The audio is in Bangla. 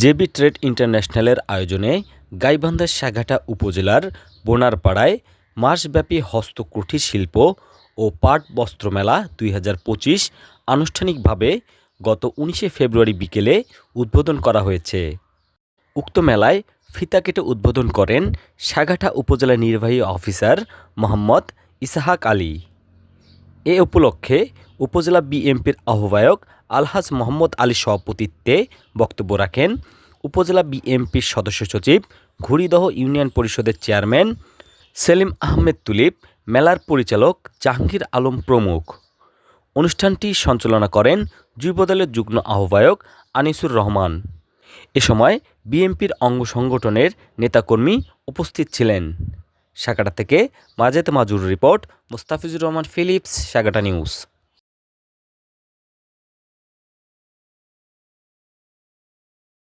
জেবি ট্রেড ইন্টারন্যাশনালের আয়োজনে গাইবান্ধার সাঘাটা উপজেলার বোনারপাড়ায় মাসব্যাপী হস্তকুঠির শিল্প ও পাট বস্ত্র মেলা দুই হাজার পঁচিশ আনুষ্ঠানিকভাবে গত উনিশে ফেব্রুয়ারি বিকেলে উদ্বোধন করা হয়েছে। উক্ত মেলায় ফিতা কেটে উদ্বোধন করেন সাঘাটা উপজেলা নির্বাহী অফিসার মোহাম্মদ ইসাহাক আলী। এ উপলক্ষে উপজেলা বিএনপির আহ্বায়ক আলহাজ মোহাম্মদ আলী সভাপতিত্বে বক্তব্য রাখেন উপজেলা বিএনপির সদস্য সচিব ঘুড়িদহ ইউনিয়ন পরিষদের চেয়ারম্যান সেলিম আহমেদ তুলিপ মেলার পরিচালক জাহাঙ্গীর আলম প্রমুখ। অনুষ্ঠানটি সঞ্চালনা করেন যুবদলের যুগ্ম আহ্বায়ক আনিসুর রহমান। এ সময় বিএনপির অঙ্গ সংগঠনের নেতাকর্মী উপস্থিত ছিলেন। সাকাটা থেকে Majed মাজুর report Mustafizur Rahman Philips Saghata news.